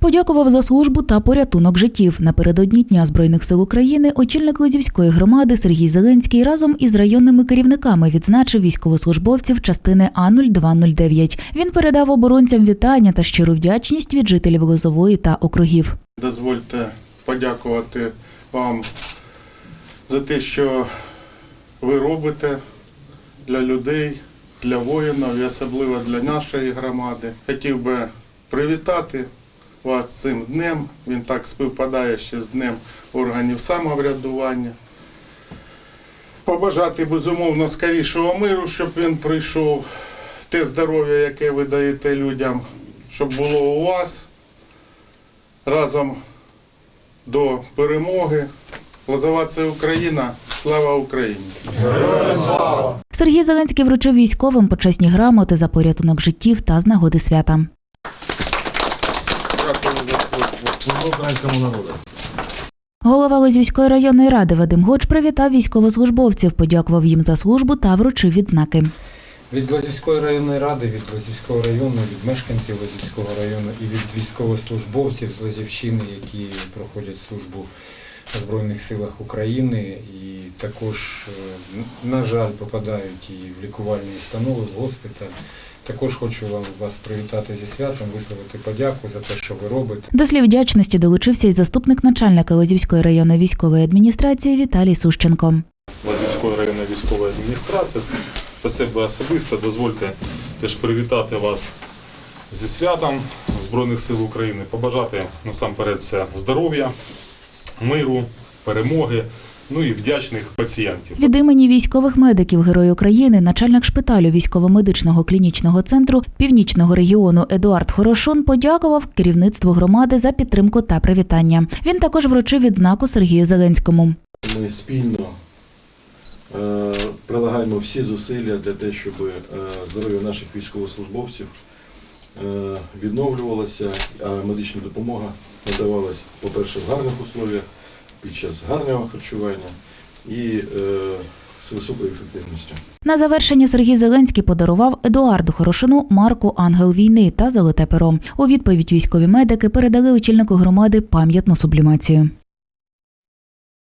Подякував за службу та порятунок життів. Напередодні Дня Збройних сил України очільник Лозівської громади Сергій Зеленський разом із районними керівниками відзначив військовослужбовців частини А0209. Він передав оборонцям вітання та щиру вдячність від жителів Лозової та округів. Дозвольте подякувати вам за те, що ви робите для людей, для воїнів і особливо для нашої громади. Хотів би привітати вас цим днем. Він так співпадає ще з днем органів самоврядування. Побажати безумовно скорішого миру, щоб він прийшов. Те здоров'я, яке ви даєте людям, щоб було у вас разом до перемоги. Лозова це Україна. Слава Україні! Сергій Зеленський вручив військовим почесні грамоти за порятунок життів та з нагоди свята. Українському народу. Голова Лозівської районної ради Вадим Гоч привітав військовослужбовців, подякував їм за службу та вручив відзнаки. Від Лозівської районної ради, від Лозівського району, від мешканців Лозівського району і від військовослужбовців з Лозівщини, які проходять службу Збройних силах України і також, е, на жаль, попадають і в лікувальні установи, в госпіталь. Також хочу вам вас привітати зі святом, висловити подяку за те, що ви робите. До слів вдячності долучився й заступник начальника Лозівської районної військової адміністрації Віталій Сущенко. Лазівської районної військової адміністрації. Це По себе особисто дозвольте теж привітати вас зі святом Збройних сил України, побажати насамперед це здоров'я, миру, перемоги, ну і вдячних пацієнтів. Від імені військових медиків Герой України, начальник шпиталю військово-медичного клінічного центру північного регіону Едуард Хорошун подякував керівництву громади за підтримку та привітання. Він також вручив відзнаку Сергію Зеленському. Ми спільно е, прилагаємо всі зусилля для того, щоб е, здоров'я наших військовослужбовців е, відновлювалося, а медична допомога надавалась, по-перше, в гарних условіях, під час гарного харчування і е, з високою ефективністю. На завершення Сергій Зеленський подарував Едуарду Хорошину марку Ангел війни та золоте перо. У відповідь військові медики передали очільнику громади пам'ятну сублімацію.